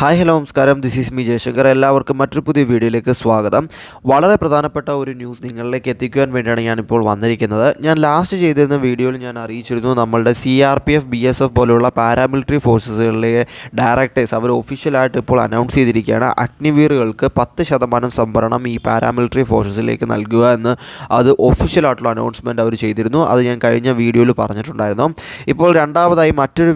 Hi hello നമസ്കാരം. This is me Jayashankar. എല്ലാവർക്കും മറ്റൊരു പുതിയ വീഡിയോയിലേക്ക് സ്വാഗതം. വളരെ പ്രധാനപ്പെട്ട ഒരു ന്യൂസ് നിങ്ങളിലേക്ക് എത്തിക്കുവാൻ വേണ്ടിയാണ് ഞാനിപ്പോൾ വന്നിരിക്കുന്നത്. ഞാൻ ലാസ്റ്റ് ചെയ്തിരുന്ന വീഡിയോയിൽ ഞാൻ അറിയിച്ചിരുന്നു നമ്മളുടെ C R P F B S F പോലുള്ള പാരാമിലിറ്ററി ഫോഴ്സസുകളിലെ ഡയറക്ടേഴ്സ് അവർ ഒഫീഷ്യലായിട്ട് ഇപ്പോൾ അനൗൺസ് ചെയ്തിരിക്കുകയാണ്. അഗ്നിവീറുകൾക്ക് പത്ത് ശതമാനം സംവരണം ഈ പാരാമിലിറ്ററി ഫോഴ്സസിലേക്ക് നൽകുക എന്ന് അത് ഒഫീഷ്യലായിട്ടുള്ള അനൗൺസ്മെന്റ് അവർ ചെയ്തിരുന്നു. അത് ഞാൻ കഴിഞ്ഞ വീഡിയോയിൽ പറഞ്ഞിട്ടുണ്ടായിരുന്നു. ഇപ്പോൾ രണ്ടാമതായി മറ്റൊരു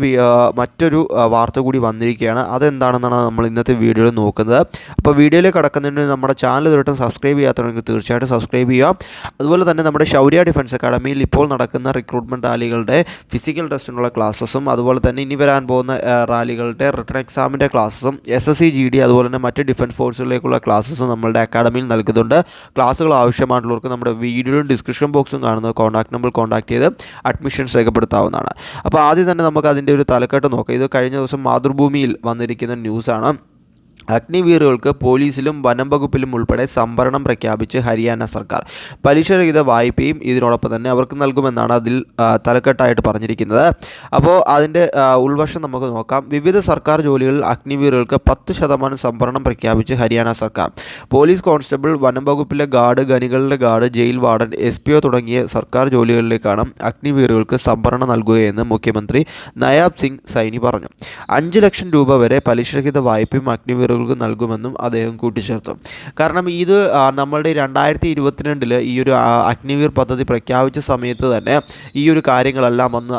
മറ്റൊരു വാർത്ത കൂടി വന്നിരിക്കുകയാണ്. അതെന്താണെന്നാണ് നമ്മൾ ഇന്നത്തെ വീഡിയോയിൽ നോക്കുന്നത്. അപ്പോൾ വീഡിയോയിലേക്ക് കടക്കുന്നതിന് നമ്മുടെ ചാനൽ ഇതുവരെയും സബ്സ്ക്രൈബ് ചെയ്യാത്തവരെങ്കിൽ തീർച്ചയായിട്ടും സബ്സ്ക്രൈബ് ചെയ്യുക. അതുപോലെ തന്നെ നമ്മുടെ ശൗര്യ ഡിഫൻസ് അക്കാഡമിയിൽ ഇപ്പോൾ നടക്കുന്ന റിക്രൂട്ട്മെന്റ് റാലികളുടെ ഫിസിക്കൽ ടെസ്റ്റിനുള്ള ക്ലാസ്സസും അതുപോലെ തന്നെ ഇനി വരാൻ പോകുന്ന റാലികളുടെ റിട്ടേൺ എക്സാമിന്റെ ക്ലാസ്സും S S C G D അതുപോലെ തന്നെ മറ്റ് ഡിഫൻസ് ഫോഴ്സുകളിലേക്കുള്ള ക്ലാസ്സസും നമ്മളുടെ അക്കാഡമിയിൽ നൽകുന്നുണ്ട്. ക്ലാസ്സുകൾ ആവശ്യമായിട്ടുള്ളവർക്ക് നമ്മുടെ വീഡിയോയും ഡിസ്ക്രിപ്ഷൻ ബോക്സും കാണുന്ന കോൺടാക്ട് നമ്പർ കോൺടാക്ട് ചെയ്ത് അഡ്മിഷൻസ് രേഖപ്പെടുത്താവുന്നതാണ്. അപ്പോൾ ആദ്യം തന്നെ നമുക്ക് അതിന്റെ ഒരു തലക്കെട്ട് നോക്കാം. ഇത് കഴിഞ്ഞ ദിവസം മാതൃഭൂമിയിൽ വന്നിരിക്കുന്ന ന്യൂസാണ്. അഗ്നിവീറുകൾക്ക് പോലീസിലും വനം വകുപ്പിലും ഉൾപ്പെടെ സംവരണം പ്രഖ്യാപിച്ച് ഹരിയാന സർക്കാർ പലിശരഹിത വായ്പയും ഇതിനോടൊപ്പം തന്നെ അവർക്ക് നൽകുമെന്നാണ് അതിൽ തലക്കെട്ടായിട്ട് പറഞ്ഞിരിക്കുന്നത്. അപ്പോൾ അതിന്റെ ഉൾവശം നമുക്ക് നോക്കാം. വിവിധ സർക്കാർ ജോലികളിൽ അഗ്നിവീറുകൾക്ക് പത്ത് ശതമാനം സംവരണം പ്രഖ്യാപിച്ച് ഹരിയാന സർക്കാർ. പോലീസ് കോൺസ്റ്റബിൾ വനം വകുപ്പിലെ guard ഖനികളുടെ guard jail warden S P O തുടങ്ങിയ സർക്കാർ ജോലികളിലേക്കാണ് അഗ്നിവീറുകൾക്ക് സംവരണം നൽകുകയെന്ന് മുഖ്യമന്ത്രി നയാബ് സിംഗ് സൈനി പറഞ്ഞു. അഞ്ച് ലക്ഷം രൂപ വരെ പലിശരഹിത വായ്പയും അഗ്നിവീറുകൾക്ക് നൽകുമെന്നും അദ്ദേഹം കൂട്ടിച്ചേർത്തു. കാരണം ഇത് നമ്മളുടെ രണ്ടായിരത്തി ഇരുപത്തിരണ്ടിൽ ഈ ഒരു അഗ്നിവീർ പദ്ധതി പ്രഖ്യാപിച്ച സമയത്ത് തന്നെ ഈ ഒരു കാര്യങ്ങളെല്ലാം വന്ന്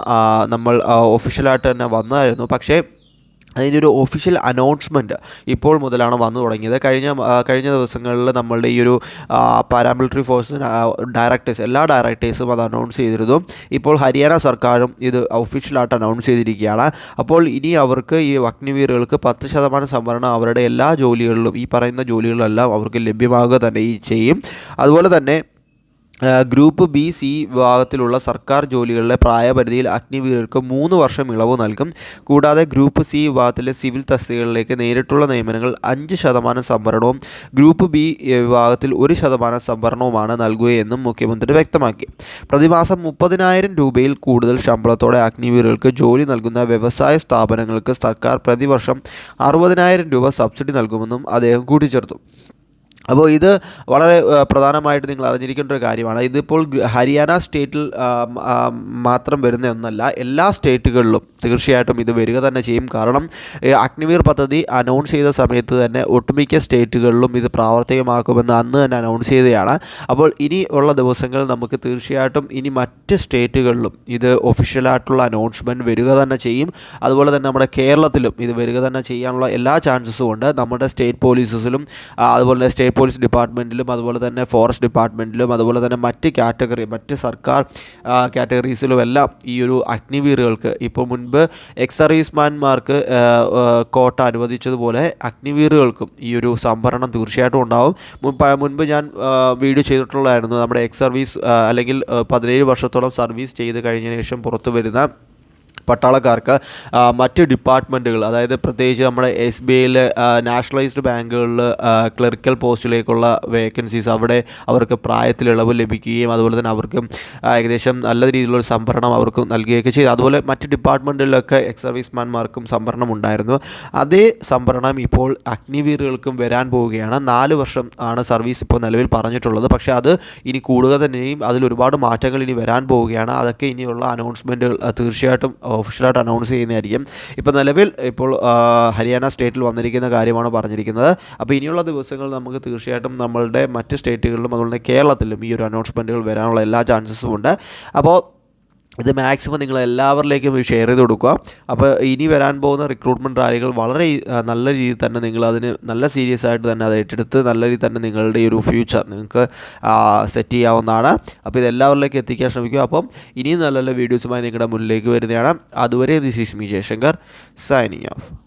നമ്മൾ ഒഫീഷ്യലായിട്ട് തന്നെ വന്നായിരുന്നു. പക്ഷേ അതിന്റെ ഒരു ഒഫീഷ്യൽ അനൗൺസ്മെന്റ് ഇപ്പോൾ മുതലാണ് വന്നു തുടങ്ങിയത്. കഴിഞ്ഞ കഴിഞ്ഞ ദിവസങ്ങളിൽ നമ്മളുടെ ഈ ഒരു പാരാമിലിറ്ററി ഫോഴ്സ് ഡയറക്ടേഴ്സ് എല്ലാ ഡയറക്ടേഴ്സും അത് അനൗൺസ് ചെയ്തിരുന്നു. ഇപ്പോൾ ഹരിയാന സർക്കാരും ഇത് ഒഫീഷ്യലായിട്ട് അനൗൺസ് ചെയ്തിരിക്കുകയാണ്. അപ്പോൾ ഇനി അവർക്ക് ഈ അഗ്നിവീറുകൾക്ക് പത്ത് ശതമാനം സംവരണം അവരുടെ എല്ലാ ജോലികളിലും ഈ പറയുന്ന ജോലികളിലെല്ലാം അവർക്ക് ലഭ്യമാകുക തന്നെ ചെയ്യും. അതുപോലെ തന്നെ ഗ്രൂപ്പ് ബി സി വിഭാഗത്തിലുള്ള സർക്കാർ ജോലികളിലെ പ്രായപരിധിയിൽ അഗ്നിവീരർക്ക് മൂന്ന് വർഷം ഇളവ് നൽകും. കൂടാതെ ഗ്രൂപ്പ് സി വിഭാഗത്തിലെ സിവിൽ തസ്തികകളിലേക്ക് നേരിട്ടുള്ള നിയമനങ്ങൾ അഞ്ച് ശതമാനം സംവരണവും ഗ്രൂപ്പ് ബി വിഭാഗത്തിൽ ഒരു ശതമാനം സംവരണവുമാണ് നൽകുകയെന്നും മുഖ്യമന്ത്രി വ്യക്തമാക്കി. പ്രതിമാസം മുപ്പതിനായിരം രൂപയിൽ കൂടുതൽ ശമ്പളത്തോടെ അഗ്നിവീരർക്ക് ജോലി നൽകുന്ന വ്യവസായ സ്ഥാപനങ്ങൾക്ക് സർക്കാർ പ്രതിവർഷം അറുപതിനായിരം രൂപ സബ്സിഡി നൽകുമെന്നും അദ്ദേഹം കൂട്ടിച്ചേർത്തു. അപ്പോൾ ഇത് വളരെ പ്രധാനമായിട്ട് നിങ്ങൾ അറിഞ്ഞിരിക്കേണ്ട ഒരു കാര്യമാണ്. ഇതിപ്പോൾ ഹരിയാന സ്റ്റേറ്റിൽ മാത്രം വരുന്ന ഒന്നല്ല എല്ലാ സ്റ്റേറ്റുകളിലും തീർച്ചയായിട്ടും ഇത് വരിക തന്നെ ചെയ്യും. കാരണം അഗ്നിവീർ പദ്ധതി അനൗൺസ് ചെയ്ത സമയത്ത് തന്നെ ഒട്ടുമിക്ക സ്റ്റേറ്റുകളിലും ഇത് പ്രാവർത്തികമാക്കുമെന്ന് അന്ന് തന്നെ അനൗൺസ് ചെയ്തതാണ് അപ്പോൾ ഇനി ഉള്ള ദിവസങ്ങളിൽ നമുക്ക് തീർച്ചയായിട്ടും ഇനി മറ്റ് സ്റ്റേറ്റുകളിലും ഇത് ഒഫീഷ്യലായിട്ടുള്ള അനൗൺസ്മെന്റ് വരിക തന്നെ ചെയ്യും. അതുപോലെ തന്നെ നമ്മുടെ കേരളത്തിലും ഇത് വരിക തന്നെ ചെയ്യാനുള്ള എല്ലാ ചാൻസസും ഉണ്ട്. നമ്മുടെ സ്റ്റേറ്റ് പോലീസസിലും അതുപോലെ സ്റ്റേറ്റ് പോലീസ് ഡിപ്പാർട്ട്മെന്റിലും അതുപോലെ തന്നെ ഫോറസ്റ്റ് ഡിപ്പാർട്ട്മെന്റിലും അതുപോലെ തന്നെ മറ്റ് കാറ്റഗറി മറ്റ് സർക്കാർ കാറ്റഗറീസിലും എല്ലാം ഈ ഒരു അഗ്നിവീറുകൾക്ക് ഇപ്പോൾ മുൻപ് എക്സ് സർവീസ്മാൻമാർക്ക് കോട്ട അനുവദിച്ചതുപോലെ അഗ്നിവീറുകൾക്കും ഈ ഒരു സംവരണം തീർച്ചയായിട്ടും ഉണ്ടാവും. മുൻപ് ഞാൻ വീഡിയോ ചെയ്തിട്ടുള്ളതായിരുന്നു നമ്മുടെ എക്സ് സർവീസ് അല്ലെങ്കിൽ പതിനേഴ് വർഷത്തോളം സർവീസ് ചെയ്ത് കഴിഞ്ഞതിന് ശേഷം പുറത്തു വരുന്ന പട്ടാളക്കാർക്ക് മറ്റ് ഡിപ്പാർട്ട്മെന്റുകൾ അതായത് പ്രത്യേകിച്ച് നമ്മുടെ എസ് ബി ഐയിലെ നാഷണലൈസ്ഡ് ബാങ്കുകളിൽ ക്ലറിക്കൽ പോസ്റ്റിലേക്കുള്ള വേക്കൻസീസ് അവിടെ അവർക്ക് പ്രായത്തിൽ ഇളവ് ലഭിക്കുകയും അതുപോലെ തന്നെ അവർക്ക് ഏകദേശം നല്ല രീതിയിലുള്ള സംഭരണം അവർക്ക് നൽകുകയൊക്കെ ചെയ്തു. അതുപോലെ മറ്റ് ഡിപ്പാർട്ട്മെന്റുകളിലൊക്കെ എക്സ് സർവീസ്മാൻമാർക്കും സംഭരണം ഉണ്ടായിരുന്നു. അതേ സംഭരണം ഇപ്പോൾ അഗ്നിവീറുകൾക്കും വരാൻ പോവുകയാണ്. നാല് വർഷം ആണ് സർവീസ് ഇപ്പോൾ നിലവിൽ പറഞ്ഞിട്ടുള്ളത്. പക്ഷേ അത് ഇനി കൂടുക തന്നെയും അതിൽ ഒരുപാട് മാറ്റങ്ങൾ ഇനി വരാൻ പോവുകയാണ്. അതൊക്കെ ഇനിയുള്ള അനൗൺസ്മെന്റുകൾ തീർച്ചയായിട്ടും ഒഫീഷ്യലായിട്ട് അനൗൺസ് ചെയ്യുന്നതായിരിക്കും. ഇപ്പോൾ നിലവിൽ ഇപ്പോൾ ഹരിയാന സ്റ്റേറ്റിൽ വന്നിരിക്കുന്ന കാര്യമാണ് പറഞ്ഞിരിക്കുന്നത്. അപ്പോൾ ഇനിയുള്ള ദിവസങ്ങളിൽ നമുക്ക് തീർച്ചയായിട്ടും നമ്മളുടെ മറ്റ് സ്റ്റേറ്റുകളിലും അതുപോലെ കേരളത്തിലും ഈ ഒരു അനൗൺസ്മെന്റുകൾ വരാനുള്ള എല്ലാ ചാൻസസും ഉണ്ട്. അപ്പോൾ ഇത് മാക്സിമം നിങ്ങൾ എല്ലാവരിലേക്കും ഷെയർ ചെയ്ത് കൊടുക്കുക. അപ്പോൾ ഇനി വരാൻ പോകുന്ന റിക്രൂട്ട്മെന്റ് റാലികൾ വളരെ നല്ല രീതിയിൽ തന്നെ നിങ്ങൾ അതിന് നല്ല സീരിയസ് ആയിട്ട് തന്നെ അത് ഏറ്റെടുത്ത് നല്ല രീതിയിൽ തന്നെ നിങ്ങളുടെ ഈ ഒരു ഫ്യൂച്ചർ നിങ്ങൾക്ക് സെറ്റ് ചെയ്യാവുന്നതാണ്. അപ്പോൾ ഇത് എല്ലാവരിലേക്കും എത്തിക്കാൻ ശ്രമിക്കുക. അപ്പം ഇനിയും നല്ല നല്ല വീഡിയോസുമായി നിങ്ങളുടെ മുന്നിലേക്ക് വരുന്നതാണ്. അതുവരെ this is me Jayashankar signing off